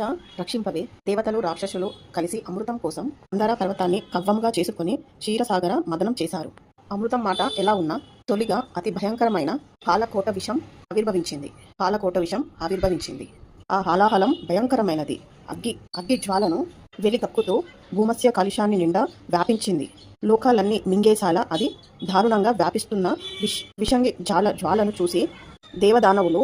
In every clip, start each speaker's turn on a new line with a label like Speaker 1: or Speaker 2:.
Speaker 1: రక్ష రక్షింపవే దేవతలు రాక్షసులు కలిసి అమృతం కోసం మందార పర్వతాన్ని కవ్వంగా చేసుకుని క్షీరసాగర మదనం చేశారు. అమృతం మాట ఎలా ఉన్నా తొలిగా అతి భయంకరమైన హాలకోట విషం ఆవిర్భవించింది. హాలకోట విషం ఆవిర్భవించింది. ఆ హాలాహలం భయంకరమైనది. అగ్గి అగ్గి జ్వాలను వెలికక్కుతూ భూమస్య కాలుష్యాన్ని నిండా వ్యాపించింది. లోకాలన్నీ మింగేసాల అది దారుణంగా వ్యాపిస్తున్న విష్ విషంగి జాల జ్వాలను చూసి దేవదానవులు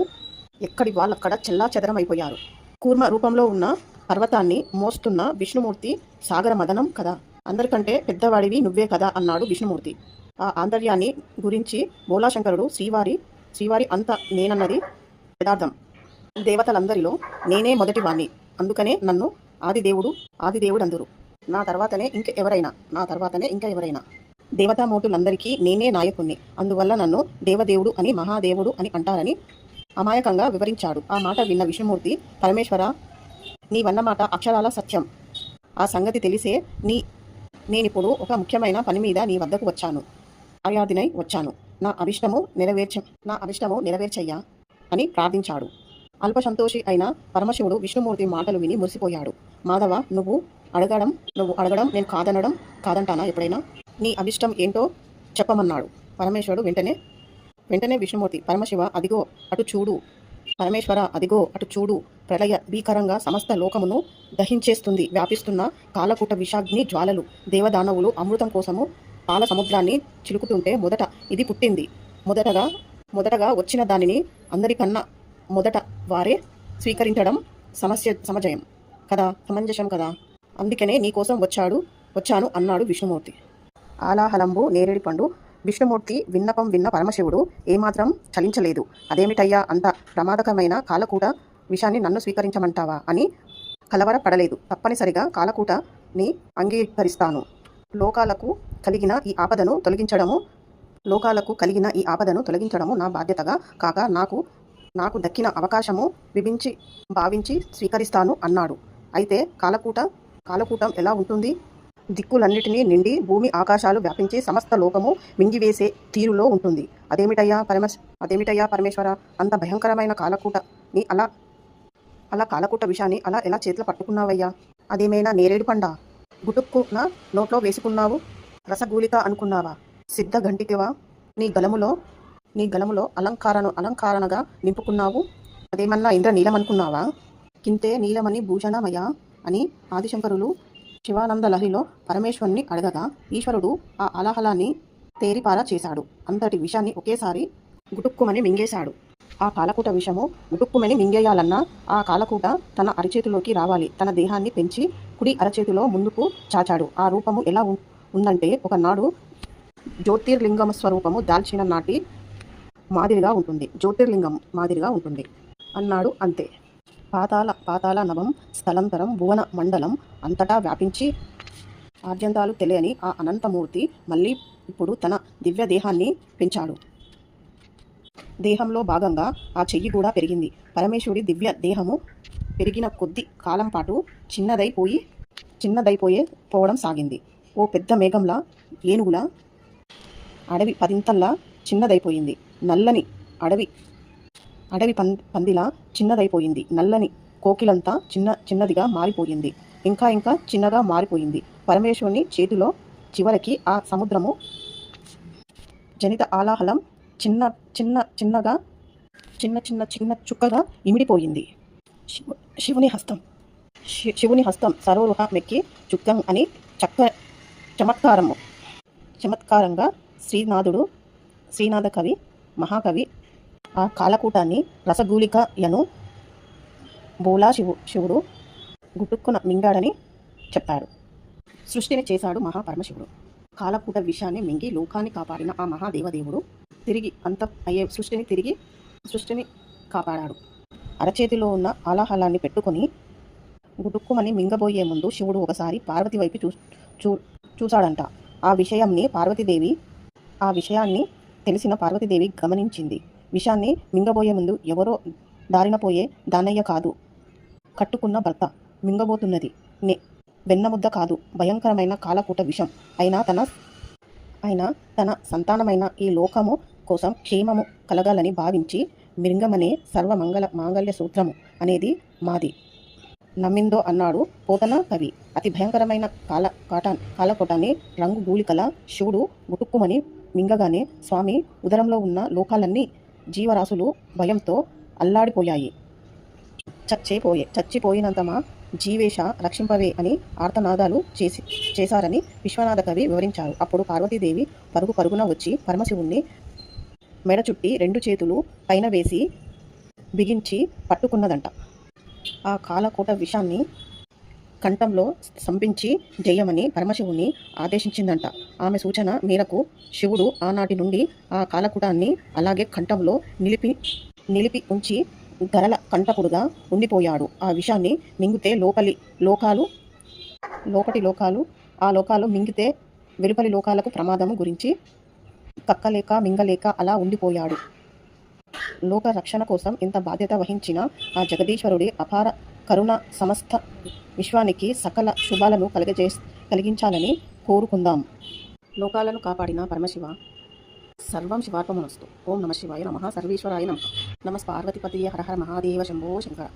Speaker 1: ఎక్కడి వాళ్ళక్కడ చెల్లా చెదరమైపోయారు కూర్మ రూపంలో ఉన్న పర్వతాన్ని మోస్తున్న విష్ణుమూర్తి సాగర మదనం కదా. అందరికంటే పెద్దవాడివి నువ్వే కదా అన్నాడు విష్ణుమూర్తి. ఆ ఆంతర్యాన్ని గురించి బోలాశంకరుడు శ్రీవారి శ్రీవారి అంత నేనన్నది యథార్థం. దేవతలందరిలో నేనే మొదటివాణ్ణి. అందుకనే నన్ను ఆదిదేవుడు ఆదిదేవుడు అందరు నా తర్వాతనే ఇంక ఎవరైనా నా తర్వాతనే ఇంకా ఎవరైనా. దేవతామూర్తులందరికీ నేనే నాయకుణ్ణి. అందువల్ల నన్ను దేవదేవుడు అని మహాదేవుడు అని అంటారని అమాయకంగా వివరించాడు. ఆ మాట విన్న విష్ణుమూర్తి పరమేశ్వర నీ వన్నమాట అక్షరాల సత్యం. ఆ సంగతి తెలిసే నీ నేనిప్పుడు ఒక ముఖ్యమైన పని మీద నీ వద్దకు వచ్చాను. అర్యాదినై వచ్చాను. నా అభిష్టము నెరవేర్చ నా అభిష్టము నెరవేర్చయ్యా అని ప్రార్థించాడు. అల్ప సంతోషి అయిన పరమశివుడు విష్ణుమూర్తి మాటలు విని మురిసిపోయాడు. మాధవ నువ్వు అడగడం నువ్వు అడగడం నేను కాదనడం కాదంటానా ఎప్పుడైనా? నీ అభిష్టం ఏంటో చెప్పమన్నాడు. పరమేశ్వరుడు వెంటనే వెంటనే విష్ణుమూర్తి పరమశివ అదిగో అటు చూడు. పరమేశ్వర అదిగో అటు చూడు. ప్రళయ భీకరంగా సమస్త లోకమును దహించేస్తుంది వ్యాపిస్తున్న కాలకూట విషాగ్ని జ్వాలలు. దేవదానవులు అమృతం కోసము పాల సముద్రాన్ని చిలుకుతుంటే మొదట ఇది పుట్టింది. మొదటగా మొదటగా వచ్చిన దానిని అందరికన్నా మొదట వారే స్వీకరించడం సమస్య సమజయం. కదా? సమంజసం కదా? అందుకనే నీకోసం వచ్చాడు వచ్చాను అన్నాడు విష్ణుమూర్తి. ఆలాహలంబు నేరేడి పండు విష్ణుమూర్తి విన్నపం విన్న పరమశివుడు ఏమాత్రం చలించలేదు. అదేమిటయ్యా అంత ప్రమాదకరమైన కాలకూట విషయాన్ని నన్ను స్వీకరించమంటావా? అని కలవరపడలేదు. తప్పనిసరిగా కాలకూటని అంగీకరిస్తాను. లోకాలకు కలిగిన ఈ ఆపదను తొలగించడము లోకాలకు కలిగిన ఈ ఆపదను తొలగించడము నా బాధ్యతగా కాక నాకు నాకు దక్కిన అవకాశము విభించి భావించి స్వీకరిస్తాను అన్నాడు. అయితే కాలకూట కాలకూటం ఎలా ఉంటుంది? దిక్కులన్నిటినీ నిండి భూమి ఆకాశాలు వ్యాపించి సమస్త లోకము మింగివేసే తీరులో ఉంటుంది. అదేమిటయ్యా పరమేశ్ అదేమిటయ్యా పరమేశ్వర? అంత భయంకరమైన కాలకూట నీ అలా అలా కాలకూట విషయాన్ని అలా ఎలా చేతిలో పట్టుకున్నావయ్యా? అదేమైనా నేరేడు పండా? గుటుక్కున నోట్లో వేసుకున్నావు? రసగూలిక అనుకున్నావా? సిద్ధ గంటికివా నీ గలములో నీ గలములో అలంకారను అలంకారణగా నింపుకున్నావు? అదేమన్నా ఇంద్ర నీలం అనుకున్నావా కింతే నీలమని భూషణమయ అని ఆదిశంకరులు శివానంద లహరిలో పరమేశ్వరుని అడగగా ఈశ్వరుడు ఆ అలాహలాన్ని తేరిపారా చేశాడు. అంతటి విషాన్ని ఒకేసారి గుటుక్కుమని మింగేశాడు. ఆ కాలకూట విషము గుటుక్కుమని మింగేయాలన్నా ఆ కాలకూట తన అరచేతిలోకి రావాలి. తన దేహాన్ని పెంచి కుడి అరచేతిలో ముందుకు చాచాడు. ఆ రూపము ఎలా ఉం- ఉందంటే ఒకనాడు జ్యోతిర్లింగం స్వరూపము దాల్చిన నాటి మాదిరిగా ఉంటుంది. జ్యోతిర్లింగం మాదిరిగా ఉంటుంది. అన్నాడు అంతే. పాతాల పాతాల నవం స్థలంతరం భువన మండలం అంతటా వ్యాపించి ఆద్యంతాలు తెలియని ఆ అనంతమూర్తి మళ్ళీ ఇప్పుడు తన దివ్య దేహాన్ని పెంచాడు. దేహంలో భాగంగా ఆ చెయ్యి కూడా పెరిగింది. పరమేశ్వరుడి దివ్య దేహము పెరిగిన కొద్ది కాలం పాటు చిన్నదైపోయి చిన్నదైపోయే పోవడం సాగింది. ఓ పెద్ద మేఘంలా ఏనుగుల అడవి పదింతల్లా చిన్నదైపోయింది. నల్లని అడవి అడవి పం పందిలా చిన్నదైపోయింది. నల్లని కోకిలంతా చిన్న చిన్నదిగా మారిపోయింది. ఇంకా ఇంకా చిన్నగా మారిపోయింది. పరమేశ్వరుని చేతిలో చివరికి ఆ సముద్రము జనిత ఆలాహలం చిన్న చిన్న చిన్నగా చిన్న చిన్న చిన్న చుక్కగా ఇమిడిపోయింది. శివు శివుని హస్తం. శి- శివుని హస్తం సరోరుహ మెక్కి చుక్కం అని చక్క చమత్కారము. చమత్కారంగా శ్రీనాథుడు శ్రీనాథ కవి మహాకవి ఆ కాలకూటాన్ని రసగూలికయను బోలా శివు శివుడు గుటుక్కున మింగాడని చెప్పాడు సృష్టిని చేశాడు మహాపరమశివుడు. కాలకూట విషయాన్ని మింగి లోకాన్ని కాపాడిన ఆ మహాదేవదేవుడు తిరిగి అంత అయ్యే సృష్టిని తిరిగి సృష్టిని కాపాడాడు. అరచేతిలో ఉన్న ఆలాహలాన్ని పెట్టుకొని గుటుక్కుమని మింగబోయే ముందు శివుడు ఒకసారి పార్వతి వైపు చూ చూ చూశాడంట. ఆ విషయంని పార్వతీదేవి ఆ విషయాన్ని తెలిసిన పార్వతీదేవి గమనించింది. విషాన్ని మింగబోయే ముందు ఎవరో దారిన పోయే దానయ్య కాదు. కట్టుకున్న భర్త మింగబోతున్నది నే. వెన్నముద్ద కాదు. భయంకరమైన కాలకూట విషం. అయినా తన అయినా తన సంతానమైన ఈ లోకము కోసం క్షేమము కలగాలని భావించి మింగమనే సర్వమంగళ మాంగళ్య సూత్రము అనేది మాది. నమ్మిందో అన్నాడు పోతన కవి. అతి భయంకరమైన కాల కాటా కాలకోటాన్ని రంగు గూళికల శివుడు గుటుక్కుమని మింగగానే స్వామి ఉదరంలో ఉన్న లోకాలన్నీ జీవరాశులు భయంతో అల్లాడిపోయాయి. చచ్చేపోయే చచ్చిపోయినంతమా జీవేశ రక్షింపవే అని ఆర్తనాదాలు చేసి చేశారని విశ్వనాథ కవి వివరించారు. అప్పుడు పార్వతీదేవి పరుగు పరుగున వచ్చి పరమశివుణ్ణి మెడ చుట్టి రెండు చేతులు పైన వేసి బిగించి పట్టుకున్నదంట. ఆ కాలకోట విషాన్ని కంఠంలో సంపించి జయమని పరమశివుని ఆదేశించిందంట. ఆమె సూచన మేరకు శివుడు ఆనాటి నుండి ఆ కాలకుటాన్ని అలాగే కంఠంలో నిలిపి నిలిపి ఉంచి గరల కంటపుడుగా ఉండిపోయాడు. ఆ విషాన్ని మింగితే లోపలి లోకాలు లోపటి లోకాలు ఆ లోకాలు మింగితే వెలుపలి లోకాలకు ప్రమాదము గురించి కక్కలేక మింగలేక అలా ఉండిపోయాడు. లోక రక్షణ కోసం ఇంత బాధ్యత వహించిన ఆ జగదీశ్వరుడి అపార కరుణ సమస్త విశ్వానికి సకల శుభాలను కలగజే కలిగించాలని కోరుకుందాం. లోకాలను కాపాడిన పరమశివ సర్వం శివార్పమనస్తు. ఓం నమ శివాయ నమ. సర్వేశ్వరాయ నమ. నమస్ పార్వతిపతి హర హర మహాదేవ శంభో శంకర.